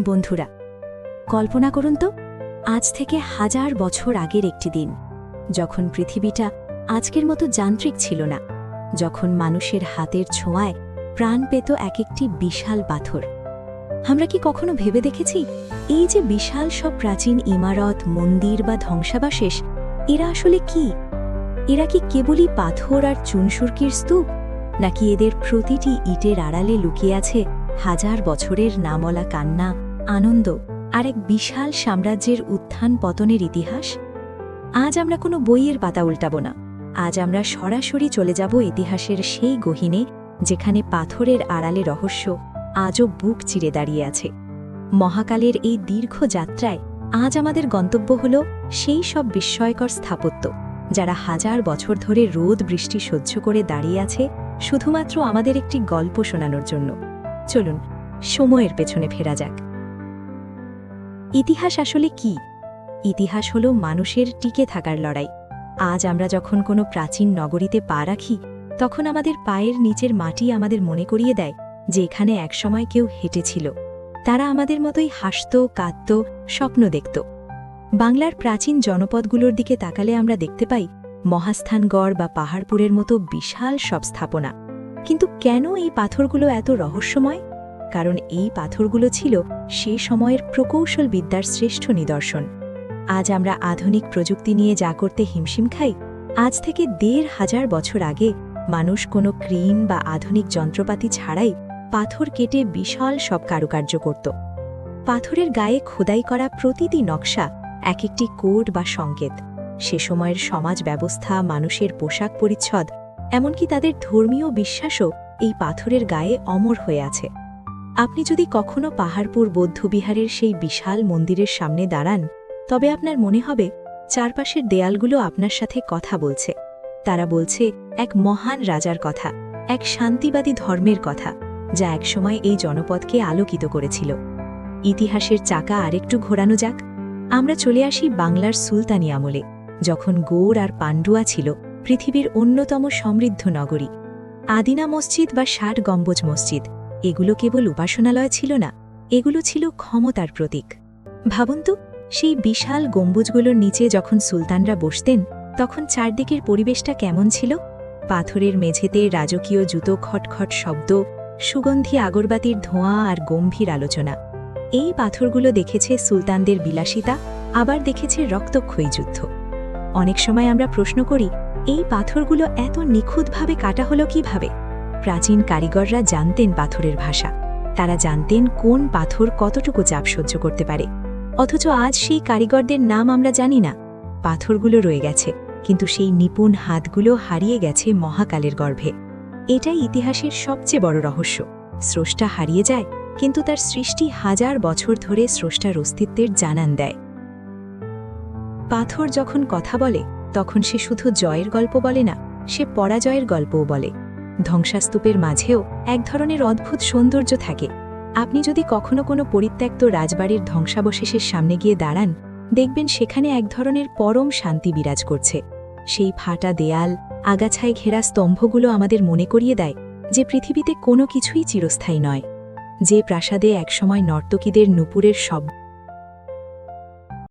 বন্ধুরা, কল্পনা করুন তো, আজ থেকে হাজার বছর আগের একটি দিন, যখন পৃথিবীটা আজকের মতো যান্ত্রিক ছিল না, যখন মানুষের হাতের ছোঁয়ায় প্রাণ পেত এক একটি বিশাল পাথর। আমরা কি কখনো ভেবে দেখেছি, এই যে বিশাল সব প্রাচীন ইমারত, মন্দির বা ধ্বংসাবশেষ, এরা আসলে কি? এরা কি কেবলই পাথর আর চুনসুরকির স্তূপ, নাকি এদের প্রতিটি ইটের আড়ালে লুকিয়ে আছে হাজার বছরের নামলা কান্না, আনন্দ আর এক বিশাল সাম্রাজ্যের উত্থান পতনের ইতিহাস? আজ আমরা কোনো বইয়ের পাতা উল্টাব না। আজ আমরা সরাসরি চলে যাব ইতিহাসের সেই গহিনে, যেখানে পাথরের আড়ালে রহস্য আজও বুক চিরে দাঁড়িয়ে আছে। মহাকালের এই দীর্ঘ যাত্রায় আজ আমাদের গন্তব্য হল সেই সব বিস্ময়কর স্থাপত্য, যারা হাজার বছর ধরে রোদ বৃষ্টি সহ্য করে দাঁড়িয়ে আছে শুধুমাত্র আমাদের একটি গল্প শোনানোর জন্য। চলুন, সময়ের পেছনে ফেরা যাক। ইতিহাস আসলে কি? ইতিহাস হল মানুষের টিকে থাকার লড়াই। আজ আমরা যখন কোনো প্রাচীন নগরীতে পা রাখি, তখন আমাদের পায়ের নিচের মাটি আমাদের মনে করিয়ে দেয় যে এখানে একসময় কেউ হেঁটেছিল। তারা আমাদের মতোই হাসত, কাঁদত, স্বপ্ন দেখত। বাংলার প্রাচীন জনপদগুলোর দিকে তাকালে আমরা দেখতে পাই মহাস্থানগড় বা পাহাড়পুরের মতো বিশাল সব স্থাপনা। কিন্তু কেন এই পাথরগুলো এত রহস্যময়? কারণ এই পাথরগুলো ছিল সে সময়ের প্রকৌশল বিদ্যার শ্রেষ্ঠ নিদর্শন। আজ আমরা আধুনিক প্রযুক্তি নিয়ে যা করতে হিমশিম খাই, আজ থেকে দেড় হাজার বছর আগে মানুষ কোনো ক্রিম বা আধুনিক যন্ত্রপাতি ছাড়াই পাথর কেটে বিশাল সব কারুকার্য করত। পাথরের গায়ে খোদাই করা প্রতিটি নকশা এক একটি কোড বা সংকেত। সে সময়ের সমাজ ব্যবস্থা, মানুষের পোশাক পরিচ্ছদ এমনকি তাদের ধর্মীয় বিশ্বাসও এই পাথরের গায়ে অমর হয়ে আছে। আপনি যদি কখনো পাহাড়পুর বৌদ্ধবিহারের সেই বিশাল মন্দিরের সামনে দাঁড়ান, তবে আপনার মনে হবে, চারপাশের দেয়ালগুলো আপনার সাথে কথা বলছে। তারা বলছে, এক মহান রাজার কথা, এক শান্তিবাদী ধর্মের কথা, যা একসময় এই জনপদকে আলোকিত করেছিল। ইতিহাসের চাকা আরেকটু ঘোরানো যাক। আমরা চলে আসি বাংলার সুলতানি আমলে, যখন গৌড় আর পান্ডুয়া ছিল পৃথিবীর অন্যতম সমৃদ্ধ নগরী। আদিনা মসজিদ বা ষাট গম্বুজ মসজিদ। এগুলো কেবল উপাসনালয় ছিল না, এগুলো ছিল ক্ষমতার প্রতীক। ভাবুন তো, সেই বিশাল গম্বুজগুলোর নিচে যখন সুলতানরা বসতেন, তখন চারদিকের পরিবেশটা কেমন ছিল? পাথরের মেঝেতে রাজকীয় জুতো, খটখট শব্দ, সুগন্ধি আগরবাতির ধোঁয়া আর গম্ভীর আলোচনা। এই পাথরগুলো দেখেছে সুলতানদের বিলাসিতা, আবার দেখেছে রক্তক্ষয়ী যুদ্ধ। অনেক সময় আমরা প্রশ্ন করি এই পাথরগুলো এত নিখুঁতভাবে কাটা হলো কীভাবে? প্রাচীন কারিগররা জানতেন পাথরের ভাষা। তারা জানতেন কোন পাথর কতটুকু চাপ সহ্য করতে পারে। অথচ আজ সেই কারিগরদের নাম আমরা জানি না। পাথরগুলো রয়ে গেছে, কিন্তু সেই নিপুণ হাতগুলো হারিয়ে গেছে মহাকালের গর্ভে। এটাই ইতিহাসের সবচেয়ে বড় রহস্য। স্রষ্টা হারিয়ে যায়, কিন্তু তার সৃষ্টি হাজার বছর ধরে স্রষ্টার অস্তিত্বের জানান দেয়। পাথর যখন কথা বলে তখন সে শুধু জয়ের গল্প বলে না, সে পরাজয়ের গল্পও বলে। ধ্বংসাস্তূপের মাঝেও এক ধরনের অদ্ভুত সৌন্দর্য থাকে। আপনি যদি কখনো কোনো পরিত্যক্ত রাজবাড়ির ধ্বংসাবশেষের সামনে গিয়ে দাঁড়ান, দেখবেন সেখানে এক ধরনের পরম শান্তি বিরাজ করছে। সেই ফাটা দেয়াল, আগাছায় ঘেরা স্তম্ভগুলো আমাদের মনে করিয়ে দেয় যে পৃথিবীতে কোনো কিছুই চিরস্থায়ী নয়। যে প্রাসাদে একসময় নর্তকীদের নুপুরের শব্দ